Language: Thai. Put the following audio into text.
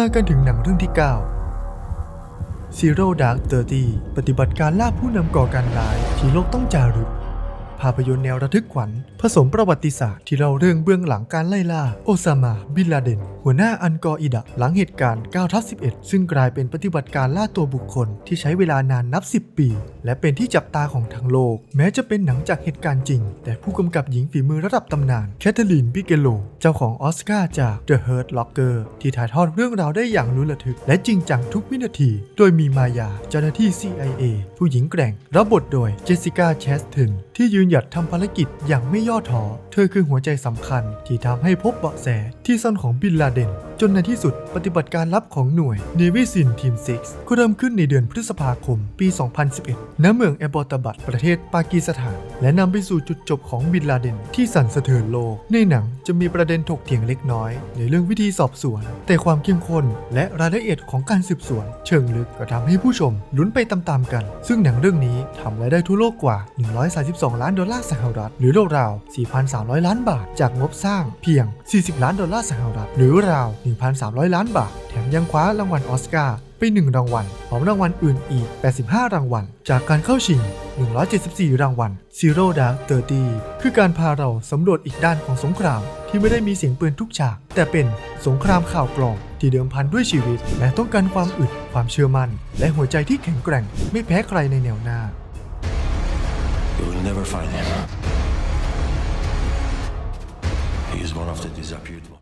มากันถึงหนังเรื่องที่ 9 Zero Dark Thirty ปฏิบัติการล่าผู้นำก่อการร้ายที่โลกต้องจารึก ภาพยนตร์แนวระทึกขวัญ ผสมประวัติศาสตร์ที่เล่าเรื่องเบื้องหลังการไล่ล่า โอซามา บินลาเดน หัวหน้าอันกออิดะ หลังเหตุการณ์9ทับ11 ซึ่งกลายเป็นปฏิบัติการล่าตัวบุคคลที่ใช้เวลานานนับ 10 ปี และเป็นที่จับตาของทั้งโลก แม้จะเป็นหนังจากเหตุการณ์จริง แต่ผู้กำกับหญิงฝีมือระดับตำนานแคทเธอรีนบิเกโล เจ้าของออสการ์จาก The Hurt Locker ที่ถ่ายทอดเรื่องราวได้อย่างลุ้นระทึก และจริงจังทุกวินาที โดยมีมายาเจ้าหน้าที่ CIA ผู้หญิงแกร่งรับบทโดยเจสสิก้าแชสตินที่ยืนหยัดทำภารกิจอย่างไม่ย่อท้อ เธอคือหัวใจสำคัญที่ทำให้พบเบาะแสที่ซ่อนของบินลาเดน จนในที่สุดปฏิบัติการลับของหน่วย Navy SEAL Team 6 ก็เริ่มขึ้นในเดือนพฤษภาคม ปี 2011 ณ เมืองแอบอตบัดประเทศปากีสถาน และนำไปสู่จุดจบของบินลาเดนที่สั่นสะเทือนโลก ในหนังจะมีประเด็นถกเถียงเล็กน้อย ในเรื่องวิธีสอบสวน แต่ความเข้มข้นและรายละเอียดของการสืบสวน เชิงลึกก็ทำให้ผู้ชมลุ้นไปตามๆกัน ซึ่งหนังเรื่องนี้ทำรายได้ทั่วโลกกว่า 132 ล้านดอลลาร์สหรัฐ หรือราวๆ4,300 ล้านบาท จากงบสร้างเพียง 40 ล้านดอลลาร์สหรัฐ หรือราว 1,300 ล้านบาท แถมยังคว้ารางวัลออสการ์ไป 1 รางวัลพร้อมรางวัลอื่นอีก 85 รางวัล จากการเข้าชิง 174 รางวัล Zero Dark Thirty คือการพาเราสำรวจอีกด้านของสงคราม ที่ไม่ได้มีเสียงปืนทุกฉาก แต่เป็นสงครามข่าวปลอมที่เดิมพันด้วยชีวิต และต้องการความอึด ความเชื่อมั่น และหัวใจที่แข็งแกร่ง ไม่แพ้ใครในแนวหน้า never find him. He is one of the disappeared ones.